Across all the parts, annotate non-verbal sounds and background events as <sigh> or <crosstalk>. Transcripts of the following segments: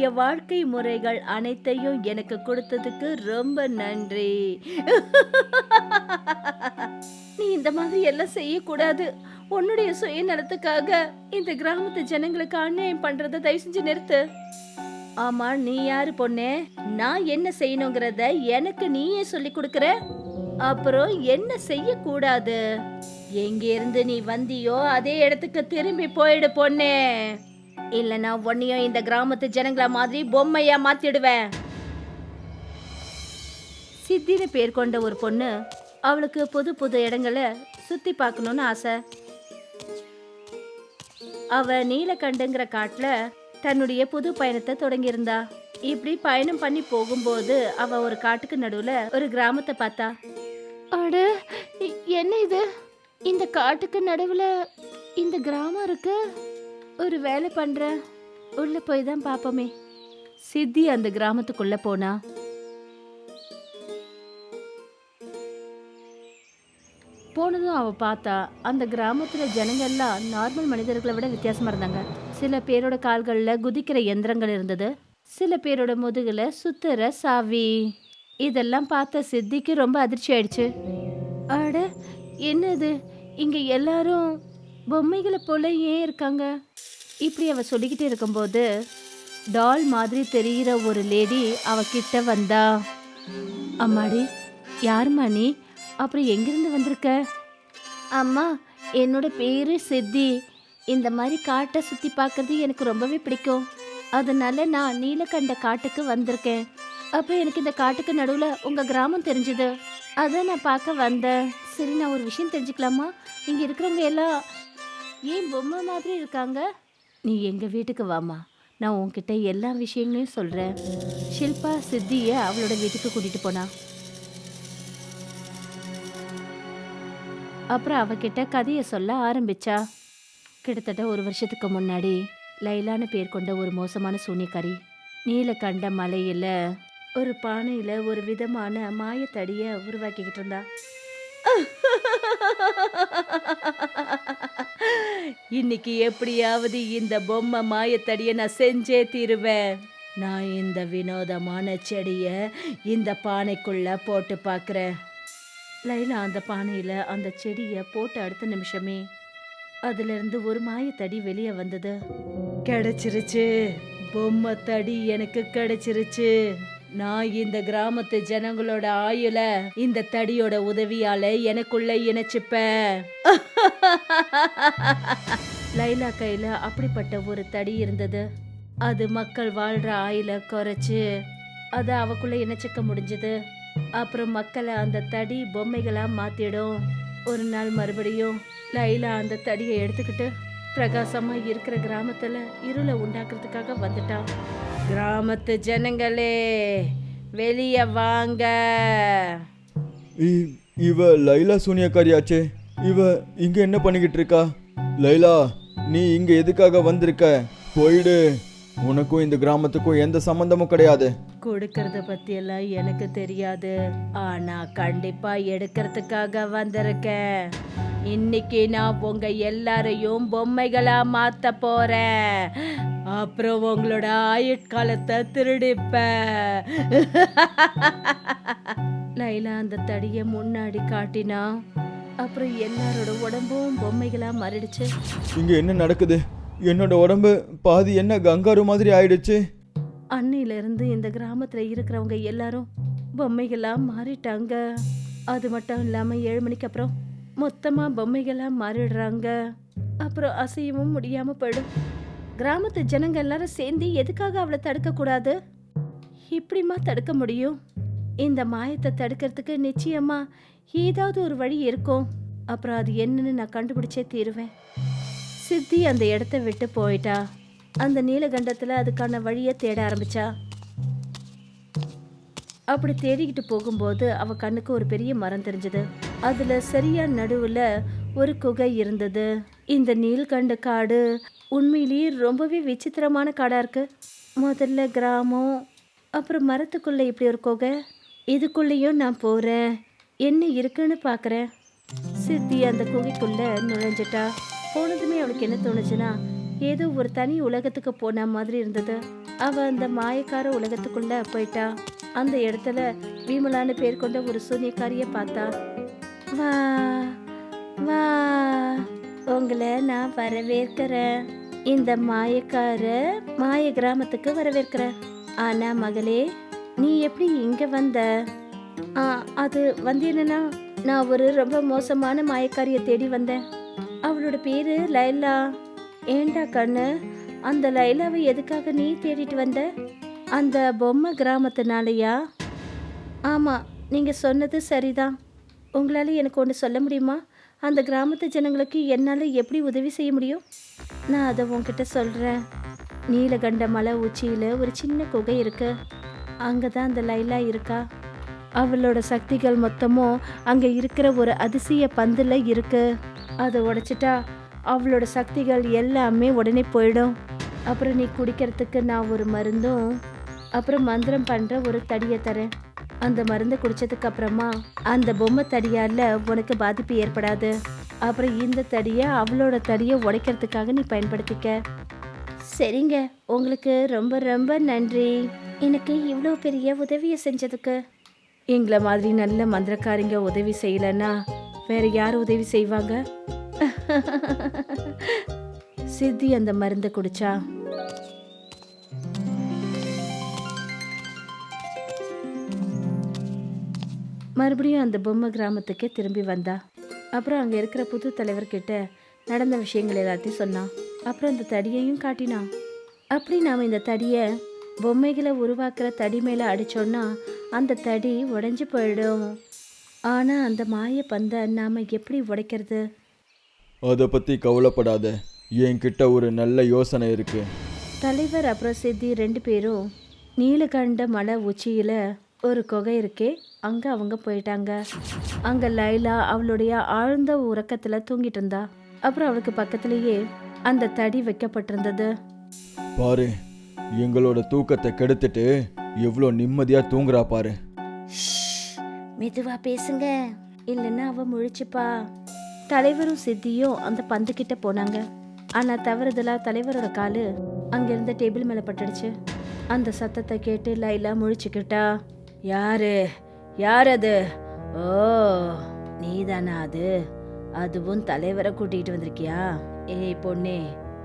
உன்னுடைய வாழ்க்கை முறைகள் அனைத்தையும் எனக்கு கொடுத்ததுக்கு ரொம்ப நன்றி. நீ இந்த மாதிரி எல்லாம் செய்யக்கூடாது. உன்னுடைய சுயநலத்துக்காக இந்த கிராமத்து ஜனங்களுக்கு அநியாயம் பண்றத தயவு செஞ்சு நிறுத்து. ஆமா நீ யாரு பொண்ணே? நான் என்ன செய்யணுங்கிறத எனக்கு நீயே சொல்லி கொடுக்கற? அப்புறம் என்ன செய்யக்கூடாது? எங்க இருந்து நீ வந்தியோ அதே இடத்துக்கு திரும்பி போயிடு பொண்ணே. இல்லனா உன்னையும் இந்த கிராமத்து ஜனங்கள மாதிரி பொம்மையா மாத்திடுவேன். சித்தின்னு பேர் கொண்ட ஒரு பொண்ணு அவளுக்கு புது புது இடங்களை சுத்தி பார்க்கணும்னு ஆசை. அவ நீலகண்டுங்கிற காட்டுல தன்னுடைய புது பயணத்தை தொடங்கியிருந்தா. இப்படி பயணம் பண்ணி போகும்போது அவ ஒரு காட்டுக்கு நடுவுல ஒரு கிராமத்தை பார்த்தா. அட என்ன இது? இந்த காட்டுக்கு நடுவுல இந்த கிராமம் இருக்கு? ஒரு வேலை பண்ற? உள்ள போய் தான் பாப்போமே. சித்தி அந்த கிராமத்துக்குள்ள போனா. போனதும் அவ பார்த்தா அந்த கிராமத்துல ஜனங்க எல்லாம் நார்மல் மனிதர்களை விட வித்தியாசமா இருந்தாங்க. சில பேரோட கால்கள்ல குதிக்கிற எந்திரங்கள் இருந்தது. சில பேரோட முதுகுல சுத்துற சாவி. இதெல்லாம் பார்த்த சித்திக்கு ரொம்ப அதிர்ச்சி ஆயிடுச்சு. ஆட என்னது? இங்க எல்லாரும் பொம்மைகளை போல ஏன் இருக்காங்க. இப்படி அவ சொல்லிக்கிட்டே இருக்கும்போது டால் மாதிரி தெரிகிற ஒரு லேடி அவகிட்ட வந்தா அம்மாடி யாரும்மா நீ? அப்புறம் எங்கிருந்து வந்திருக்க? அம்மா என்னோட பேரு சித்தி. இந்த மாதிரி காட்டை சுற்றி பார்க்கறது எனக்கு ரொம்பவே பிடிக்கும். அதனால நான் நீலகண்ட காட்டுக்கு வந்திருக்கேன். அப்புறம் எனக்கு இந்த காட்டுக்கு நடுவில் உங்கள் கிராமம் தெரிஞ்சுது. அதை நான் பார்க்க வந்தேன். சரி நான் ஒரு விஷயம் தெரிஞ்சுக்கலாமா? இங்கே இருக்கிறவங்க எல்லாம் ஏன் பொம்மை மாதிரி இருக்காங்க? நீ எங்கள் வீட்டுக்கு வாமா நான் உன்கிட்ட எல்லா விஷயங்களையும் சொல்கிறேன் ஷில்பா சித்தியை அவளோட வீட்டுக்கு கூட்டிகிட்டு போனா. அப்புறம் அவகிட்ட கதையை சொல்ல ஆரம்பிச்சா. கிட்டத்தட்ட ஒரு வருஷத்துக்கு முன்னாடி லைலான்னு பேர் கொண்ட ஒரு மோசமான சூனியக்காரி நீலகண்ட மலையில் ஒரு பானையில் ஒரு விதமான மாயத்தடியை உருவாக்கிக்கிட்டு இருந்தா. இன்னைக்கு எப்படியாவது இந்த பொம்மை மாயத்தடியை நான் செஞ்சே தீருவேன். நான் இந்த வினோதமான செடியை இந்த பானைக்குள்ள போட்டு பார்க்குறேன் லைலா அந்த பானையில் அந்த செடியை போட்ட அடுத்த நிமிஷமே அதுலேருந்து ஒரு மாயத்தடி வெளியே வந்தது. கிடைச்சிருச்சு. பொம்மை தடி எனக்கு கிடைச்சிருச்சு. நான் இந்த கிராமத்து ஜனங்களோட ஆயுள இந்த தடியோட உதவியால எனக்குள்ள இணைச்சுப்பேன். <laughs> லைலா கையில அப்படிப்பட்ட ஒரு தடி இருந்தது. அது மக்கள் வாழ்ற ஆயில குறைச்சு அதை அவக்குள்ள இணைச்சிக்க முடிஞ்சது. அப்புறம் மக்களை அந்த தடி பொம்மைகளா மாத்திடும். ஒரு நாள் மறுபடியும் லைலா அந்த தடியை எடுத்துக்கிட்டு பிரகாசமா இருக்கிற கிராமத்துல இருளை உண்டாக்குறதுக்காக வந்துட்டான். கிராமத்து ஜனங்களே வெளிய வாங்க. இ- இவ லைலா சூனியக்காரியாச்சே. இவ இங்க என்ன பண்ணிக்கிட்டு இருக்கா லைலா நீ இங்க எதுக்காக வந்திருக்க? போயிடு. உனக்கும் இந்த கிராமத்துக்கும் எந்த சம்பந்தமும் கிடையாது. கொடுக்கறத பத்தி எல்லாம் எனக்கு தெரியாது. ஆனா கண்டிப்பா எடுக்கிறதுக்காக வந்திருக்கேன். இன்னைக்கு நான் உங்க எல்லாரையும் பொம்மைகளா மாத்த போறேன். அப்புறம் உங்களோட ஆயுட்காலத்தை திருடிப்பேன். லைலா அந்த தடிய முன்னாடி காட்டினா? அப்புறம் எல்லாரோட உடம்பும் பொம்மைகளா மாறிடுச்சு. இங்க என்ன நடக்குது? என்னோட உடம்பு பாதி என்ன கங்காரு மாதிரி ஆயிடுச்சு. அன்னையில இருந்து இந்த கிராமத்துல இருக்கிறவங்க எல்லாரும் பொம்மைகளா மாறிட்டாங்க. அது மட்டும் இல்லாம ஏழு மணிக்கு அப்புறம் மொத்தமா பொம்மைகளா மாறிடுறாங்க. அப்புறம் அசையவும் முடியாம போயிடும். கிராமத்து ஜனங்க எல்லாரும் சேர்ந்து எதுக்காக அவளை தடுக்கக்கூடாது? இப்படிமா தடுக்க முடியும்? இந்த மாயத்தை தடுக்கிறதுக்கு நிச்சயமா ஏதாவது ஒரு வழி இருக்கும். அப்புறம் அது என்னன்னு நான் கண்டுபிடிச்சே தீருவேன். சித்தி அந்த இடத்த விட்டு போயிட்டா. அந்த நீலகண்டத்தில் அதுக்கான வழியை தேட ஆரம்பிச்சா. அப்படி தேடிக்கிட்டு போகும்போது அவ கண்ணுக்கு ஒரு பெரிய மரம் தெரிஞ்சது. அதுல சரியா நடுவுல ஒரு குகை இருந்தது. இந்த நீல்கண்டு காடு உண்மையிலேயே ரொம்பவே விசித்திரமான காடா இருக்கு. முதல்ல கிராமம் அப்புறம் மரத்துக்குள்ள இப்படி ஒரு குகை. இதுக்குள்ளேயும் நான் போறேன். என்ன இருக்குன்னு பார்க்குறேன் சித்தி அந்த குகைக்குள்ள நுழைஞ்சிட்டா. போனதுமே அவளுக்கு என்ன தோணுச்சுன்னா ஏதோ ஒரு தனி உலகத்துக்கு போன மாதிரி இருந்தது. அவ அந்த மாயக்கார உலகத்துக்குள்ள போயிட்டா. அந்த இடத்துல விமலான்னு பேர் கொண்ட ஒரு சூனியக்காரிய பார்த்தா வா வா உங்களை நான் வரவேற்கிறேன். இந்த மாயக்கார மாய கிராமத்துக்கு வரவேற்கிறேன். ஆனா மகளே நீ எப்படி இங்க வந்த? அது வந்து என்னன்னா நான் ஒரு ரொம்ப மோசமான மாயக்காரிய தேடி வந்தேன். அவளோட பேரு லைலா. ஏண்டா கண்ணு அந்த லைலாவை எதுக்காக நீ தேடிட்டு வந்த? அந்த பொம்மை கிராமத்தினாலயா? ஆமாம் நீங்கள் சொன்னது சரிதான். உங்களால் எனக்கு ஒன்று சொல்ல முடியுமா? அந்த கிராமத்து ஜனங்களுக்கு என்னால் எப்படி உதவி செய்ய முடியும்? நான் அதை உங்ககிட்ட சொல்கிறேன் நீலகண்ட மலை உச்சியில் ஒரு சின்ன குகை இருக்கு. அங்கே தான் அந்த லைலா இருக்கா. அவளோட சக்திகள் மொத்தமும் அங்கே இருக்கிற ஒரு அதிசய பந்தில் இருக்கு. அதை உடைச்சிட்டா அவளோட சக்திகள் எல்லாமே உடனே போயிடும். அப்புறம் நீ குடிக்கிறதுக்கு நான் ஒரு மருந்தும் அப்புறம் மந்திரம் பண்ணுற ஒரு தடியை தரேன். அந்த மருந்தை குடிச்சதுக்கு அப்புறமா அந்த பொம்மை தடியால உனக்கு பாதிப்பு ஏற்படாது. அப்புறம் இந்த தடியை அவளோட தடியை உடைக்கிறதுக்காக நீ பயன்படுத்திக்க. சரிங்க. உங்களுக்கு ரொம்ப ரொம்ப நன்றி. எனக்கு இவ்வளோ பெரிய உதவியை செஞ்சதுக்கு. எங்களை மாதிரி நல்ல மந்திரக்காரிங்க உதவி செய்யலைன்னா வேற யார் உதவி செய்வாங்க? <laughs> சித்தி அந்த மருந்தை குடிச்சா மறுபடியும் அந்த பொம்மை கிராமத்துக்கே திரும்பி வந்தா. அப்புறம் அங்கே இருக்கிற புது தலைவர்கிட்ட நடந்த விஷயங்கள் எல்லாத்தையும் சொன்னான் அப்புறம் அந்த தடியையும் காட்டினான் அப்படி நாம் இந்த தடியை பொம்மைகளை உருவாக்குற தடி மேலே அடிச்சோன்னா அந்த தடி உடைஞ்சு போயிடும். ஆனால் அந்த மாய பந்தை நாம் எப்படி உடைக்கிறது? அதை பற்றி கவலைப்படாத. என்கிட்ட ஒரு நல்ல யோசனை இருக்கு. தலைவர் அப்புறம் சித்தி ரெண்டு பேரும் நீலகண்ட மலை உச்சியில் ஒரு குகை இருக்கே. அங்கே அவங்க போயிட்டாங்க. அங்கே லைலா அவளுடைய ஆழ்ந்த உறக்கத்தில் தூங்கிட்டு இருந்தா. அப்புறம் அவளுக்கு பக்கத்துலேயே அந்த தடி வைக்கப்பட்டிருந்தது. பாரு எங்களோட தூக்கத்தை கெடுத்துட்டு எவ்வளோ நிம்மதியாக தூங்குறா பாரு. மெதுவா பேசுங்க. இல்லைன்னா அவ முழிச்சுப்பா. தலைவரும் சித்தியும் அந்த பந்து கிட்ட போனாங்க. ஆனா தவறுதலா தலைவரோட காலு அங்கிருந்த டேபிள் மேல பட்டுடுச்சு. அந்த சத்தத்தை கேட்டு லைலா முழிச்சுக்கிட்டா யாரு? யார் அது ஓ நீதானா அது? அதுவும் தலைவரை கூட்டிகிட்டு வந்திருக்கியா? ஏய் பொண்ணே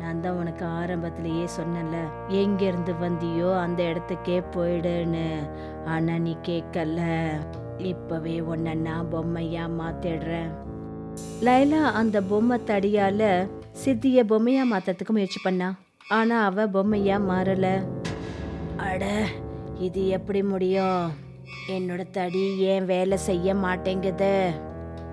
நான் தான் உனக்கு ஆரம்பத்திலேயே சொன்னேன்ல. எங்கேருந்து வந்தியோ அந்த இடத்துக்கே போயிடுன்னு. ஆனால் நீ கேட்கல. இப்போவே உன்னை நான் பொம்மையாக மாற்றிடுறேன் லைலா அந்த பொம்மை தடியால் சித்தியை பொம்மையாக மாற்றுறதுக்கு முயற்சி பண்ணா. ஆனால் அவள் பொம்மையாக மாறலை. அட இது எப்படி முடியும்? என்னோட தடி ஏன் வேலை செய்ய மாட்டேங்குது?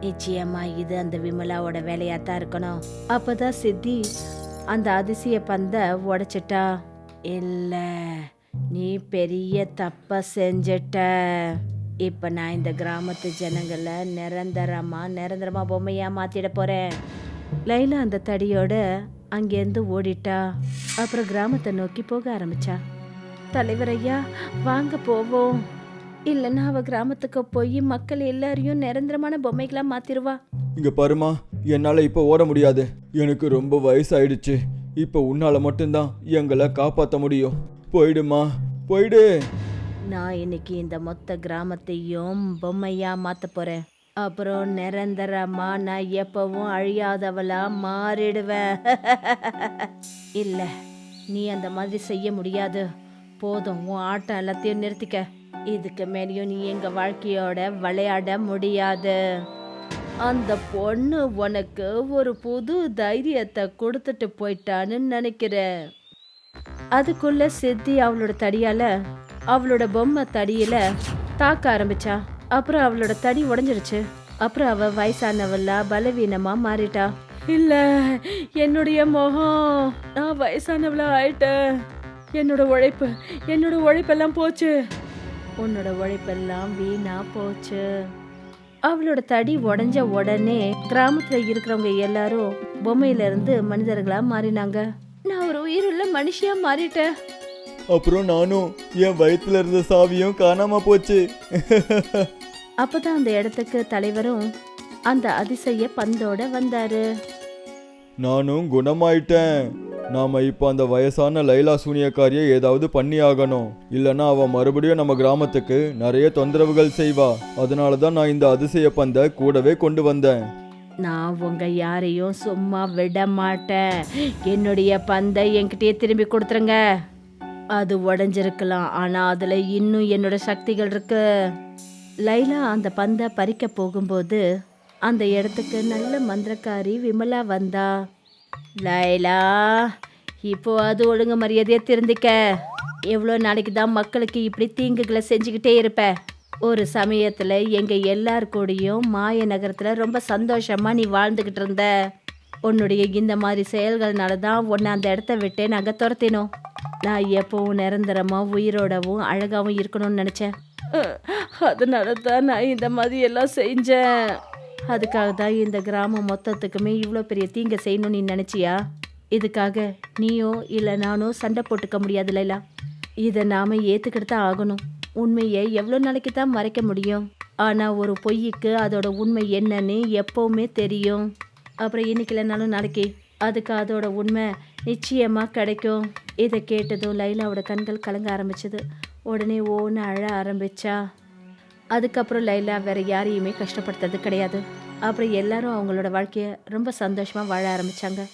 நிச்சயமா இது அந்த விமலாவோட வேலையா தான் இருக்கணும். அப்பதான் சித்தி அந்த அதிசய பந்த உடைச்சிட்டா. இல்ல நீ பெரிய தப்ப செஞ்சிட்ட. இப்ப நான் இந்த கிராமத்து ஜனங்களை நிரந்தரமா நிரந்தரமா பொம்மையா மாத்திட போறேன். லைலா அந்த தடியோட அங்கேருந்து ஓடிட்டா. அப்புறம் கிராமத்தை நோக்கி போக ஆரம்பிச்சா. தலைவர் ஐயா வாங்க போவோம். இல்லைன்னா அவ கிராமத்துக்கு போய் மக்கள் எல்லாரையும் நிரந்தரமான பொம்மைகளா மாத்திருவா. இங்க பாருமா என்னால் இப்போ ஓட முடியாது. எனக்கு ரொம்ப வயசாயிடுச்சு. இப்போ உன்னால மட்டும்தான் எங்களை காப்பாற்ற முடியும். போயிடுமா போயிடு. நான் இன்னைக்கு இந்த மொத்த கிராமத்தையும் பொம்மையா மாத்த போறேன். அப்புறம் நிரந்தரமா நான் எப்பவும் அழியாதவளா மாறிடுவேன். <laughs> இல்ல நீ அந்த மாதிரி செய்ய முடியாது. போதும் உன் ஆட்டம் எல்லாத்தையும் நிறுத்திக்க. இதுக்கு மேலேயும் நீ எங்கள் வாழ்க்கையோட விளையாட முடியாது. அந்த பொண்ணு உனக்கு ஒரு புது தைரியத்தை கொடுத்துட்டு போயிட்டான்னு நினைக்கிறேன் அதுக்குள்ள சித்தி அவளோட தடியால அவளோட பொம்மை தடியில தாக்க ஆரம்பிச்சா அப்புறம் அவளோட தடி உடஞ்சிருச்சு. அப்புறம் அவ வயசானவளா பலவீனமா மாறிட்டா. இல்ல என்னுடைய முகம் நான் வயசானவளா ஆயிட்டேன். என்னோட உழைப்பு என்னோட உழைப்பெல்லாம் போச்சு. உன்னோட உழைப்பெல்லாம் வீணா போச்சு. அவளோட தடி உடைஞ்ச உடனே கிராமத்துல இருக்கிறவங்க எல்லாரும் பொம்மையில இருந்து மனிதர்களா மாறினாங்க. நான் ஒரு உயிருள்ள மனுஷியா மாறிட்டேன். அப்புறம் நானும் என் வயித்துல இருந்த சாவியும் காணாம போச்சு. அப்பதான் அந்த இடத்துக்கு தலைவரும் அந்த அதிசய பந்தோட வந்தாரு. நானும் குணமாயிட்டேன். நாம இப்போ அந்த வயசான லைலா சூனியக்காரியை ஏதாவது பண்ணி ஆகணும் இல்லைன்னா அவ மறுபடியும் நம்ம கிராமத்துக்கு நிறைய தொந்தரவுகள் செய்வா. அதனால தான் நான் இந்த அதிசய பந்தை கூடவே கொண்டு வந்தேன். நான் உங்க யாரையும் சும்மா விட மாட்டேன். என்னுடைய பந்தை என்கிட்டயே திரும்பி கொடுத்துருங்க. அது உடஞ்சிருக்கலாம். ஆனா அதுல இன்னும் என்னோட சக்திகள் இருக்கு. லைலா அந்த பந்தை பறிக்க போகும்போது அந்த இடத்துக்கு நல்ல மந்திரக்காரி விமலா வந்தா. லைலா இப்போ அது ஒழுங்கு மரியாதையாக திருந்திக்க. எவ்வளோ நாளைக்கு தான் மக்களுக்கு இப்படி தீங்குகளை செஞ்சுக்கிட்டே இருப்ப? ஒரு சமயத்தில் எங்கள் எல்லார் கூடயும் மாய நகரத்தில் ரொம்ப சந்தோஷமாக நீ வாழ்ந்துக்கிட்டு இருந்த. உன்னுடைய இந்த மாதிரி செயல்கள்னால தான் உன்னை அந்த இடத்த விட்டு நாங்கள் துரத்தினோம். நான் எப்பவும் நிரந்தரமாக உயிரோடவும் அழகாகவும் இருக்கணும்னு நினச்சேன். அதனால தான் நான் இந்த மாதிரி எல்லாம் செஞ்சேன். அதுக்காக தான் இந்த கிராமம் மொத்தத்துக்குமே இவ்வளோ பெரிய தீங்கை செய்யணும்னு நீ நினச்சியா? இதுக்காக நீயோ இல்லை நானோ சண்டை போட்டுக்க முடியாது லைலா. இதை நாம் ஏற்றுக்கிட்டு தான் ஆகணும். உண்மையை எவ்வளோ நாளைக்கு தான் மறைக்க முடியும்? ஆனால் ஒரு பொய்யுக்கு அதோட உண்மை என்னன்னு எப்போவுமே தெரியும். அப்புறம் இன்னைக்கு இல்லைனாலும் நாளைக்கு. அதுக்கு அதோட உண்மை நிச்சயமாக கிடைக்கும். இதை கேட்டதும் லைலாவோட கண்கள் கலங்க ஆரம்பிச்சது. உடனே ஓன்னு அழ ஆரம்பிச்சா. அதுக்கப்புறம் லைலா வேற யாரையுமே கஷ்டப்படுத்துறது கிடையாது. அப்புறம் எல்லாரும் அவங்களோட வாழ்க்கையை ரொம்ப சந்தோஷமா வாழ ஆரம்பிச்சாங்க.